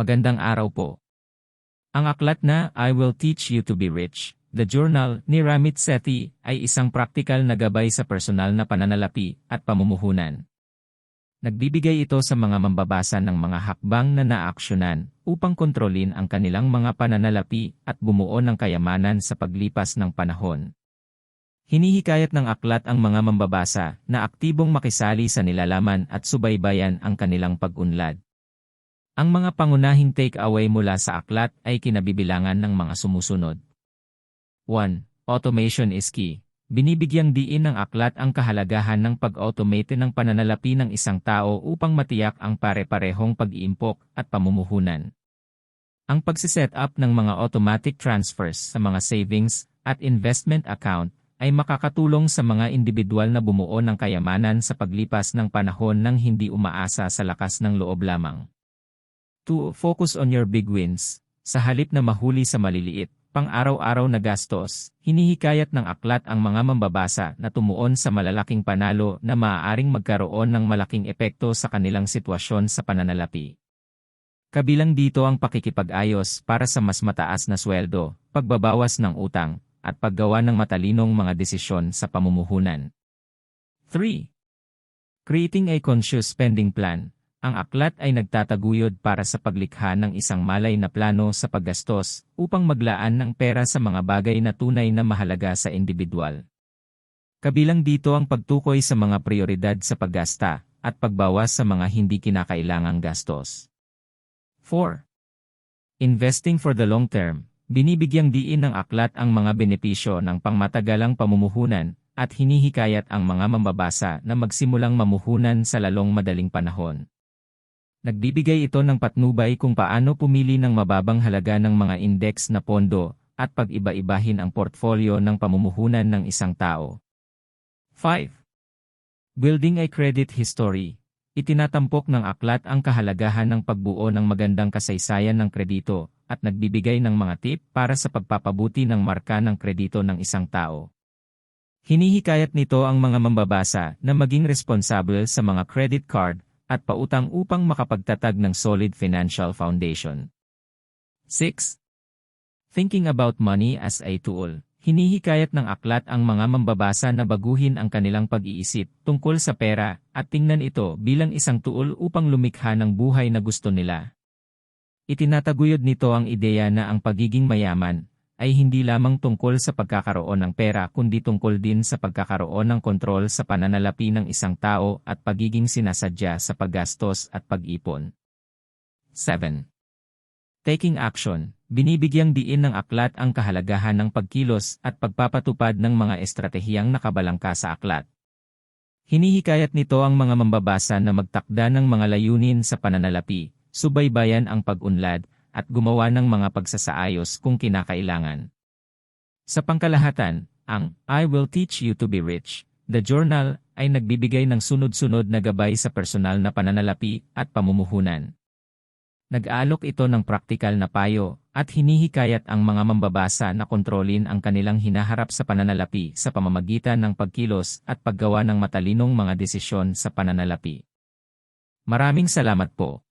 Magandang araw po. Ang aklat na I Will Teach You to Be Rich, The Journal ni Ramit Sethi ay isang praktikal na gabay sa personal na pananalapi at pamumuhunan. Nagbibigay ito sa mga mambabasa ng mga hakbang na naaksyonan upang kontrolin ang kanilang mga pananalapi at bumuo ng kayamanan sa paglipas ng panahon. Hinihikayat ng aklat ang mga mambabasa na aktibong makisali sa nilalaman at subaybayan ang kanilang pag-unlad. Ang mga pangunahing take-away mula sa aklat ay kinabibilangan ng mga sumusunod. 1. Automation is key. Binibigyang diin ng aklat ang kahalagahan ng pag-automate ng pananalapi ng isang tao upang matiyak ang pare-parehong pag-iimpok at pamumuhunan. Ang pagsiset up ng mga automatic transfers sa mga savings at investment account ay makakatulong sa mga individual na bumuo ng kayamanan sa paglipas ng panahon nang hindi umaasa sa lakas ng loob lamang. 2. Focus on your big wins. Sa halip na mahuli sa maliliit, pang-araw-araw na gastos, hinihikayat ng aklat ang mga mambabasa na tumuon sa malalaking panalo na maaaring magkaroon ng malaking epekto sa kanilang sitwasyon sa pananalapi. Kabilang dito ang pakikipag-ayos para sa mas mataas na sweldo, pagbabawas ng utang, at paggawa ng matalinong mga desisyon sa pamumuhunan. 3. Creating a conscious spending plan ang aklat ay nagtataguyod para sa paglikha ng isang malay na plano sa paggastos upang maglaan ng pera sa mga bagay na tunay na mahalaga sa individual. Kabilang dito ang pagtukoy sa mga prioridad sa paggasta at pagbawas sa mga hindi kinakailangang gastos. 4. Investing for the long term. Binibigyang diin ng aklat ang mga benepisyo ng pangmatagalang pamumuhunan at hinihikayat ang mga mambabasa na magsimulang mamuhunan sa lalong madaling panahon. Nagbibigay ito ng patnubay kung paano pumili ng mababang halaga ng mga index na pondo at pag-iba-ibahin ang portfolio ng pamumuhunan ng isang tao. 5. Building a credit history. Itinatampok ng aklat ang kahalagahan ng pagbuo ng magandang kasaysayan ng kredito at nagbibigay ng mga tip para sa pagpapabuti ng marka ng kredito ng isang tao. Hinihikayat nito ang mga mambabasa na maging responsable sa mga credit card at pautang upang makapagtatag ng solid financial foundation. 6. Thinking about money as a tool. Hinihikayat ng aklat ang mga mambabasa na baguhin ang kanilang pag-iisip tungkol sa pera at tingnan ito bilang isang tool upang lumikha ng buhay na gusto nila. Itinataguyod nito ang ideya na ang pagiging mayaman ay hindi lamang tungkol sa pagkakaroon ng pera kundi tungkol din sa pagkakaroon ng kontrol sa pananalapi ng isang tao at pagiging sinasadya sa paggastos at pag-ipon. 7. Taking action, binibigyang diin ng aklat ang kahalagahan ng pagkilos at pagpapatupad ng mga estratehiyang nakabalangka sa aklat. Hinihikayat nito ang mga mambabasa na magtakda ng mga layunin sa pananalapi, subaybayan ang pag-unlad, at gumawa ng mga pagsasaayos kung kinakailangan. Sa pangkalahatan, ang I Will Teach You to Be Rich, the journal, ay nagbibigay ng sunod-sunod na gabay sa personal na pananalapi at pamumuhunan. Nag-aalok ito ng praktikal na payo at hinihikayat ang mga mambabasa na kontrolin ang kanilang hinaharap sa pananalapi sa pamamagitan ng pagkilos at paggawa ng matalinong mga desisyon sa pananalapi. Maraming salamat po.